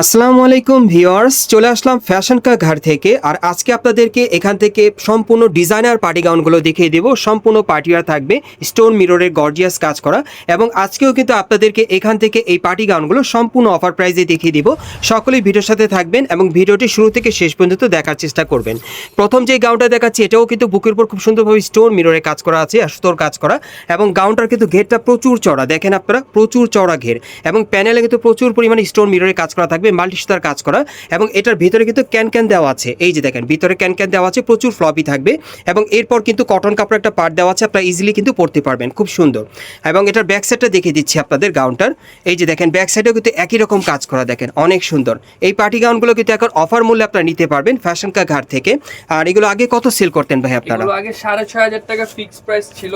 আসসালামু আলাইকুম ভিওয়ার্স চলে আসলাম ফ্যাশন কা ঘর থেকে। আর আজকে আপনাদেরকে এখান থেকে সম্পূর্ণ ডিজাইনার পার্টি গাউনগুলো দেখিয়ে দেবো। সম্পূর্ণ পার্টিয়ার থাকবে স্টোন মিররের গর্জিয়াস কাজ করা। এবং আজকেও কিন্তু আপনাদেরকে এখান থেকে এই পার্টি গাউনগুলো সম্পূর্ণ অফার প্রাইজে দেখিয়ে দিব। সকলেই ভিডিওর সাথে থাকবেন এবং ভিডিওটি শুরু থেকে শেষ পর্যন্ত দেখার চেষ্টা করবেন। প্রথম যে গাউনটা দেখাচ্ছি, এটাও কিন্তু বুকের উপর খুব সুন্দরভাবে স্টোন মিররে কাজ করা আছে আর সুতোর কাজ করা। এবং গাউনটার কিন্তু ঘেরটা প্রচুর চড়া দেখেন আপনারা, প্রচুর চড়া ঘের। এবং প্যানেলে কিন্তু প্রচুর পরিমাণে স্টোন মিররে কাজ করা থাকবে মাল্টি সুতার কাজ করা এবং এটার ভিতরে কিন্তু ক্যান ক্যান দেওয়া আছে। এই যে দেখেন, ভিতরে ক্যান ক্যান দেওয়া আছে, প্রচুর ফ্লপি থাকবে এবং এরপর কিন্তু কটন কাপড় একটা পার্ট দেওয়া আছে, আপনারা ইজিলি কিন্তু পরতে পারবেন, খুব সুন্দর। এবং এটার ব্যাক সাইডটা দেখিয়ে দিচ্ছি আপনাদের গাউনটার এই যে দেখেন ব্যাক সাইডেও কিন্তু একই রকম কাজ করা, দেখেন, অনেক সুন্দর। এই পার্টি গাউনগুলো কিন্তু এখন অফার মূল্যে আপনারা নিতে পারবেন ফ্যাশন কা ঘাট থেকে। আর এগুলো আগে কত সেল করতেন ভাই আপনারা? আগে সাড়ে ছয় হাজার টাকা ফিক্স প্রাইস ছিল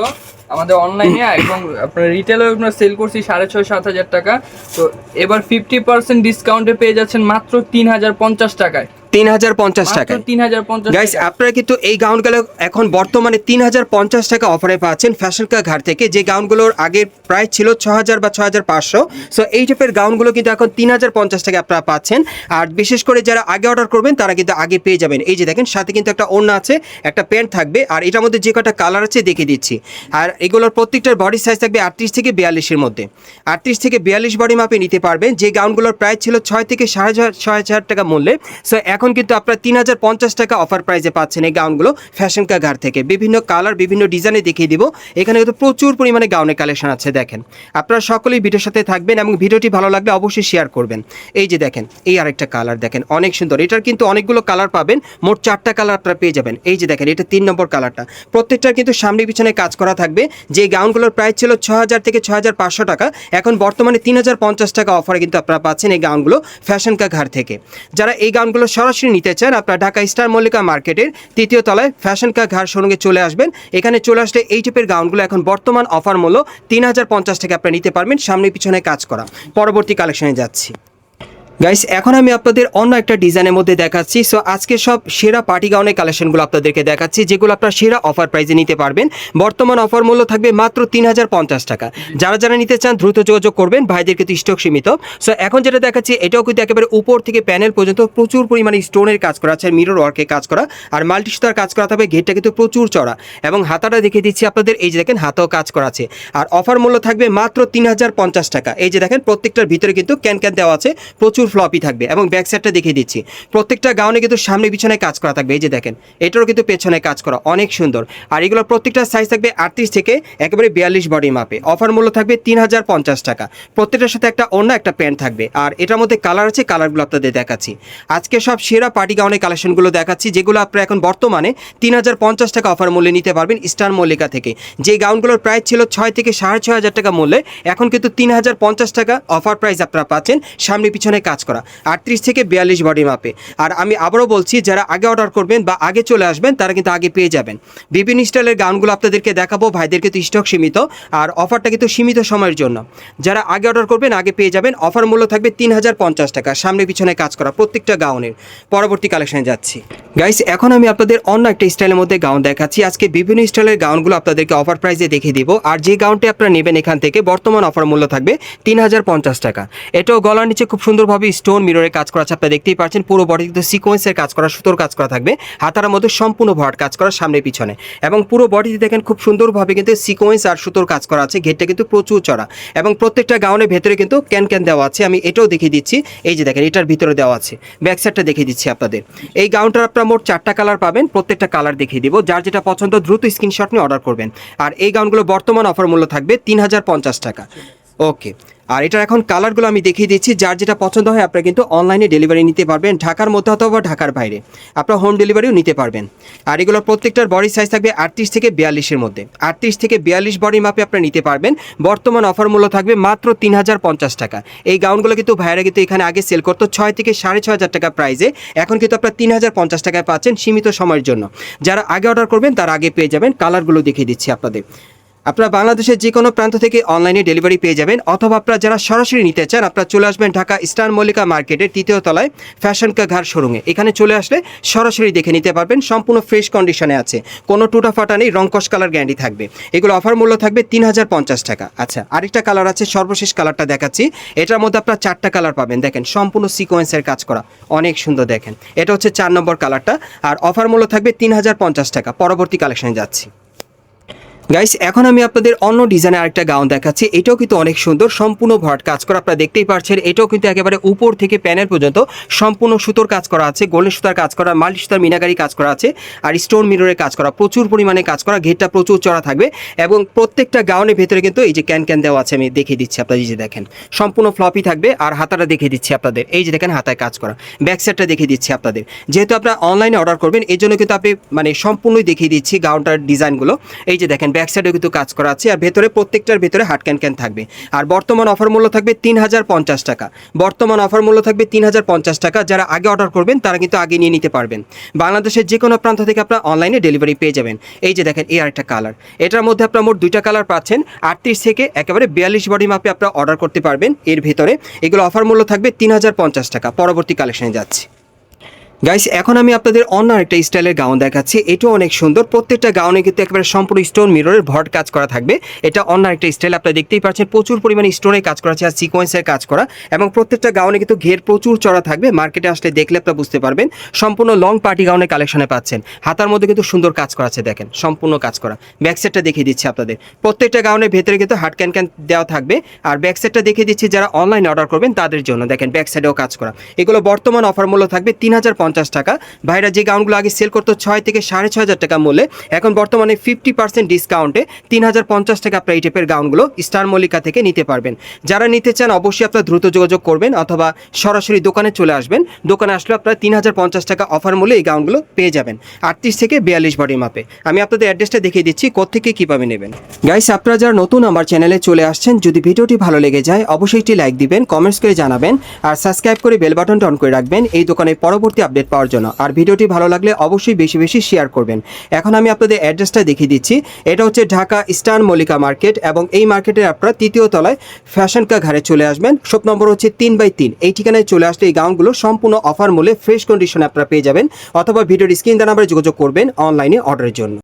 আমাদের অনলাইনে এবং আপনার রিটেলেও আমরা সেল করছি সাড়ে ছয় সাত হাজার টাকা। তো এবার ফিফটি পার্সেন্ট ডিসকাউন্টে পেয়ে যাচ্ছেন মাত্র তিন হাজার পঞ্চাশ টাকায়। তিন হাজার পঞ্চাশ টাকায়। তিন হাজার পঞ্চাশ গাইস আপনারা কিন্তু এই গাউনগুলো এখন বর্তমানে তিন হাজার পঞ্চাশ টাকা অফারে পাচ্ছেন ফ্যাশন কা ঘাট থেকে। যে গাউনগুলোর আগে প্রাইস ছিল ছ হাজার বা ছ হাজার পাঁচশো সো এই টাইপের গাউনগুলো কিন্তু এখন তিন হাজার পঞ্চাশ টাকা আপনারা পাচ্ছেন। আর বিশেষ করে যারা আগে অর্ডার করবেন তারা কিন্তু আগে পেয়ে যাবেন। এই যে দেখেন সাথে কিন্তু একটা ওড়না আছে একটা প্যান্ট থাকবে। আর এটার মধ্যে যে কটা কালার আছে দেখে দিচ্ছি। আর এগুলোর প্রত্যেকটার বডি সাইজ থাকবে আটত্রিশ থেকে বিয়াল্লিশের মধ্যে। আটত্রিশ থেকে বিয়াল্লিশ বডি মাপে নিতে পারবেন। যে গাউনগুলোর প্রাইস ছিল ছয় থেকে সাড়ে ছয় হাজার টাকা মূল্যে। সো এখন কিন্তু আপনারা তিন হাজার পঞ্চাশ টাকা অফার প্রাইসে পাচ্ছেন এই গাউনগুলো ফ্যাশন কা ঘাট থেকে। বিভিন্ন কালার বিভিন্ন ডিজাইনে দেখিয়ে দিব। এখানে কিন্তু প্রচুর পরিমাণে গাউনের কালেকশন আছে, দেখেন। আপনারা সকলেই ভিডিওর সাথে থাকবেন এবং ভিডিওটি ভালো লাগলে অবশ্যই শেয়ার করবেন। এই যে দেখেন, এই আরেকটা কালার দেখেন, অনেক সুন্দর। এটার কিন্তু অনেকগুলো কালার পাবেন, মোট চারটা কালার আপনারা পেয়ে যাবেন। এই যে দেখেন, এটা তিন নম্বর কালারটা প্রত্যেকটার কিন্তু সামনে পিছনে কাজ করা থাকবে। যে গাউনগুলোর প্রাইস ছিল ছ হাজার থেকে ছ হাজার পাঁচশো টাকা, এখন বর্তমানে তিন হাজার পঞ্চাশ টাকা অফারে কিন্তু আপনারা পাচ্ছেন এই গাউনগুলো ফ্যাশন কা ঘাট থেকে। যারা এই গাউনগুলো সরাসরি নিতে চান। আপনার ঢাকা স্টার মল্লিকা মার্কেটের তৃতীয় তলায় ফ্যাশন কা ঘাট শোরুমে চলে আসবেন। এখানে চলে আসলে এই টাইপের গাউনগুলো এখন বর্তমান অফার মূল্য তিন হাজার পঞ্চাশ টাকা আপনারা নিতে পারবেন। সামনে পিছনে কাজ করা। পরবর্তী কালেকশনে যাচ্ছি। গাইস এখন আমি আপনাদের অন্য একটা ডিজাইনের মধ্যে দেখাচ্ছি। সো আজকে সব সেরা পার্টি গাউনের কালেকশনগুলো আপনাদেরকে দেখাচ্ছি, যেগুলো আপনারা সেরা অফার প্রাইজে নিতে পারবেন। বর্তমান অফার মূল্য থাকবে মাত্র তিন হাজার পঞ্চাশ টাকা। যারা যারা নিতে চান, দ্রুত যোগাযোগ করবেন ভাইদের কিন্তু স্টক সীমিত। সো এখন যেটা দেখাচ্ছি, এটাও কিন্তু একেবারে উপর থেকে প্যানেল পর্যন্ত প্রচুর পরিমাণে স্টোনের কাজ করা আছে মিরর ওয়ার্কে কাজ করা। আর মাল্টি সুতার কাজ করা থাকবে ঘেরটা কিন্তু প্রচুর চড়া এবং হাতাটা দেখিয়ে দিচ্ছি আপনাদের, এই যে দেখেন, হাতাও কাজ করা আছে। আর অফার মূল্য থাকবে মাত্র তিন হাজার পঞ্চাশ টাকা। এই যে দেখেন, প্রত্যেকটার ভিতরে কিন্তু ক্যান ক্যান দেওয়া আছে, প্রচুর ফ্লপি থাকবে এবং ব্যাক সাইডটা দেখিয়ে দিচ্ছি। প্রত্যেকটা গাউনে কিন্তু সামনে পিছনে কাজ করা থাকবে, এই যে দেখেন, এটারও কিন্তু পেছনে কাজ করা অনেক সুন্দর। আর এগুলোর প্রত্যেকটা সাইজ থাকবে আটত্রিশ থেকে একেবারে বিয়াল্লিশ বডি মাপে অফার মূল্য থাকবে তিন হাজার পঞ্চাশ টাকা। প্রত্যেকটার সাথে একটা অন্য একটা প্যান্ট থাকবে। আর এটার মধ্যে কালার আছে কালারগুলো আপনাদের দেখাচ্ছি। আজকে সব সেরা পার্টি গাউনের কালেকশনগুলো দেখাচ্ছি, যেগুলো আপনারা এখন বর্তমানে তিন হাজার পঞ্চাশ টাকা অফার মূল্যে নিতে পারবেন স্টার মল্লিকা থেকে। যে গাউনগুলোর প্রাইস ছিল ছয় থেকে সাড়ে ছয় হাজার টাকা মূল্যে, এখন কিন্তু তিন হাজার পঞ্চাশ টাকা অফার প্রাইস আপনারা পাচ্ছেন। সামনে পিছনে কাজ করা। আটত্রিশ থেকে বিয়াল্লিশ বডি মাপে আর আমি আবারও বলছি, যারা আগে অর্ডার করবেন বা আগে চলে আসবেন, তারা কিন্তু আগে পেয়ে যাবেন। বিভিন্ন স্টাইলের গানগুলো আপনাদেরকে দেখাবো ভাইদেরকে তো স্টক সীমিত, আর অফারটা কিন্তু সীমিত সময়ের জন্য। যারা আগে অর্ডার করবেন, আগে পেয়ে যাবেন অফার মূল্য থাকবে তিন হাজার পঞ্চাশ টাকা। সামনে পিছনে কাজ করা প্রত্যেকটা গাউনের। পরবর্তী কালেকশনে যাচ্ছি। গাইস এখন আমি আপনাদের অন্য একটা স্টাইলের মধ্যে গাউন দেখাচ্ছি। আজকে বিভিন্ন স্টাইলের গাউনগুলো আপনাদেরকে অফার প্রাইসে দেখিয়ে দিব। আর যে গাউনটি আপনারা নেবেন এখান থেকে, বর্তমান অফার মূল্য থাকবে তিন হাজার পঞ্চাশ টাকা। এটাও গলার নিচে খুব সুন্দরভাবে স্টোন মিররে কাজ করা আছে, আপনারা দেখতেই পাচ্ছেন, পুরো বডি কিন্তু সিকোয়েন্সের কাজ করা, সুতোর কাজ করা থাকবে হাতার মধ্যে সম্পূর্ণ ভরাট কাজ করা সামনে পিছনে। এবং পুরো বডিতে দেখেন, খুব সুন্দরভাবে কিন্তু সিকোয়েন্স আর সুতোর কাজ করা আছে, ঘেরটা কিন্তু প্রচুর চড়া। এবং প্রত্যেকটা গাউনের ভেতরে কিন্তু ক্যান ক্যান দেওয়া আছে, আমি এটাও দেখিয়ে দিচ্ছি, এই যে দেখেন, এটার ভিতরে দেওয়া আছে ব্যাক সাইডটা দেখিয়ে দিচ্ছি আপনাদের। এই গাউনটার আপনারা মোট চারটা কালার পাবেন, প্রত্যেকটা কালার দেখিয়ে দিব, যার যেটা পছন্দ দ্রুত স্ক্রিনশট নিয়ে অর্ডার করবেন। আর এই গাউনগুলো বর্তমান অফার মূল্য থাকবে তিন হাজার পঞ্চাশ টাকা। ওকে। আর এটার এখন কালারগুলো আমি দেখিয়ে দিচ্ছি। যার যেটা পছন্দ হয় আপনারা কিন্তু অনলাইনে ডেলিভারি নিতে পারবেন। ঢাকার মধ্যে অথবা ঢাকার বাইরে। আপনারা হোম ডেলিভারিও নিতে পারবেন। আর এগুলোর প্রত্যেকটার বডি সাইজ থাকবে আটত্রিশ থেকে বিয়াল্লিশের মধ্যে। আটত্রিশ থেকে বিয়াল্লিশ বডি মাপে আপনারা নিতে পারবেন। বর্তমান অফার মূল্য থাকবে মাত্র তিন হাজার পঞ্চাশ টাকা। এই গাউনগুলো কিন্তু ভাইয়েরা কিন্তু এখানে আগে সেল করতো ছয় থেকে সাড়ে ছয় হাজার টাকা প্রাইজে এখন কিন্তু আপনারা তিন হাজার পঞ্চাশ টাকায় পাচ্ছেন সীমিত সময়ের জন্য। যারা আগে অর্ডার করবেন তারা আগে পেয়ে যাবেন। কালারগুলো দেখিয়ে দিচ্ছি আপনাদের। আপনারা বাংলাদেশের যে কোনো প্রান্ত থেকে অনলাইনে ডেলিভারি পেয়ে যাবেন, অথবা আপনারা যারা সরাসরি নিতে চান, আপনারা চলে আসবেন ঢাকা স্টার মল্লিকা মার্কেটের তৃতীয় তলায় ফ্যাশন কা ঘর শোরুমে এখানে চলে আসলে সরাসরি দেখে নিতে পারবেন, সম্পূর্ণ ফ্রেশ কন্ডিশনে আছে। কোনো টুটা ফাটা নেই, রংকশ কালার গ্যারান্টি থাকবে। এগুলো অফার মূল্য থাকবে তিন হাজার পঞ্চাশ টাকা। আচ্ছা আরেকটা কালার আছে, সর্বশেষ কালারটা দেখাচ্ছি। এটার মধ্যে আপনারা চারটা কালার পাবেন। দেখেন, সম্পূর্ণ সিকোয়েন্সের কাজ করা। অনেক সুন্দর দেখেন। এটা হচ্ছে চার নম্বর কালারটা আর অফার মূল্য থাকবে তিন হাজার পঞ্চাশ টাকা। পরবর্তী কালেকশনে যাচ্ছি। গাইস এখন আমি আপনাদের অন্য ডিজাইনের আরেকটা গাউন দেখাচ্ছি। এটাও কিন্তু অনেক সুন্দর, সম্পূর্ণ ভরাট কাজ করা। আপনারা দেখতেই পাচ্ছেন এটাও কিন্তু একেবারে উপর থেকে প্যানেল পর্যন্ত সম্পূর্ণ সুতোর কাজ করা আছে গোল্ডেন সুতার কাজ করা মাল্টি সুতার মিনাকারি কাজ করা আছে, আর স্টোন মিররের কাজ করা, প্রচুর পরিমাণে কাজ করা, ঘেরটা প্রচুর চড়া থাকবে এবং প্রত্যেকটা গাউনের ভেতরে কিন্তু এই যে ক্যান ক্যান দেওয়া আছে, আমি দেখিয়ে দিচ্ছি আপনারা এই যে দেখেন। সম্পূর্ণ ফ্লপি থাকবে, আর হাতাটা দেখিয়ে দিচ্ছি আপনাদের, এই যে দেখেন হাতায় কাজ করা। ব্যাক সাইডটা দেখিয়ে দিচ্ছি আপনাদের। যেহেতু আপনারা অনলাইনে অর্ডার করবেন এই জন্য কিন্তু আপনি মানে সম্পূর্ণই দেখিয়ে দিচ্ছি গাউনটার ডিজাইনগুলো এই যে দেখেন ব্যাক সাইডে কিন্তু কাজ করা আছে আর ভেতরে প্রত্যেকটার ভেতরে হাট ক্যান ক্যান থাকবে। আর বর্তমান অফার মূল্য থাকবে তিন হাজার পঞ্চাশ টাকা। বর্তমান অফার মূল্য থাকবে তিন হাজার পঞ্চাশ টাকা। যারা আগে অর্ডার করবেন, তারা কিন্তু আগে নিয়ে নিতে পারবেন। বাংলাদেশের যে কোনো প্রান্ত থেকে আপনারা অনলাইনে ডেলিভারি পেয়ে যাবেন। এই যে দেখেন, এই আরেকটা কালার এটার মধ্যে আপনার মোট দুইটা কালার পাচ্ছেন। আটত্রিশ থেকে একেবারে বিয়াল্লিশ বডি মাপে আপনারা অর্ডার করতে পারবেন এর ভেতরে। এগুলো অফার মূল্য থাকবে তিন হাজার পঞ্চাশ টাকা। পরবর্তী কালেকশনে যাচ্ছি। গাইস এখন আমি আপনাদের অন্য আরেকটা স্টাইলের গাউন দেখাচ্ছি। এটাও অনেক সুন্দর। প্রত্যেকটা গাউনে কিন্তু একেবারে সম্পূর্ণ স্টোন মিররের ভট কাজ করা থাকবে। এটা অন্য আরেকটা স্টাইল আপনারা দেখতেই পাচ্ছেন, প্রচুর পরিমাণে স্টোনের কাজ করা আছে আর সিকোয়েন্সের কাজ করা। এবং প্রত্যেকটা গাউনে কিন্তু ঘের প্রচুর চড়া থাকবে। মার্কেটে আসলে দেখলে আপনারা বুঝতে পারবেন। সম্পূর্ণ লং পার্টি গাউনের কালেকশনে পাচ্ছেন। হাতার মধ্যে কিন্তু সুন্দর কাজ করা আছে, দেখেন। সম্পূর্ণ কাজ করা। ব্যাক সাইডটা দেখিয়ে দিচ্ছি আপনাদের। প্রত্যেকটা গাউনের ভেতরে কিন্তু হাট ক্যান ক্যান দেওয়া থাকবে। আর ব্যাক সাইডটা দেখিয়ে দিচ্ছি যারা অনলাইনে অর্ডার করবেন, তাদের জন্য। দেখেন ব্যাক সাইডেও কাজ করা। এগুলো বর্তমান অফার মূল্য থাকবে তিন হাজার পঞ্চাশ টাকা। ভাইরা যে গাউনগুলো আগে সেল করতো ছয় থেকে সাড়ে ছয় হাজার টাকা মূল্যে, এখন বর্তমানে ফিফটি পার্সেন্ট ডিসকাউন্টে তিন হাজার পঞ্চাশ টাকা আপনার এই টাইপের গাউনগুলো স্টার মল্লিকা থেকে নিতে পারবেন। যারা নিতে চান অবশ্যই আপনারা দ্রুত যোগাযোগ করবেন অথবা সরাসরি দোকানে চলে আসবেন। দোকানে আসলে আপনারা তিন হাজার পঞ্চাশ টাকা অফার মূল্যে এই গাউনগুলো পেয়ে যাবেন। আটত্রিশ থেকে বিয়াল্লিশ বডি মাপে আমি আপনাদের অ্যাড্রেসটা দেখিয়ে দিচ্ছি কোথেকে কীভাবে নেবেন। গাইস আপনারা যারা নতুন আমার চ্যানেলে চলে আসছেন, যদি ভিডিওটি ভালো লেগে যায়, অবশ্যই একটি লাইক দিবেন কমেন্টস করে জানাবেন, আর সাবস্ক্রাইব করে বেল বাটনটা অন করে রাখবেন। এই দোকানের পরবর্তী আপডেট পাওয়ার জন্য। আর ভিডিওটি ভালো লাগলে অবশ্যই বেশি বেশি শেয়ার করবেন। এখন আমি আপনাদের অ্যাড্রেসটা দেখিয়ে দিচ্ছি। এটা হচ্ছে ঢাকা স্টার মল্লিকা মার্কেট এবং এই মার্কেটের আপনারা তৃতীয় তলায় ফ্যাশন কা ঘাড়ে চলে আসবেন। শপ নম্বর হচ্ছে তিন বাই তিন। এই ঠিকানায় চলে আসলে এই গাউনগুলো সম্পূর্ণ অফার মূল্যে ফ্রেশ কন্ডিশনে আপনারা পেয়ে যাবেন। অথবা ভিডিওর স্ক্রিন দ্বারা নাম্বারে যোগাযোগ করবেন অনলাইনে অর্ডারের জন্য।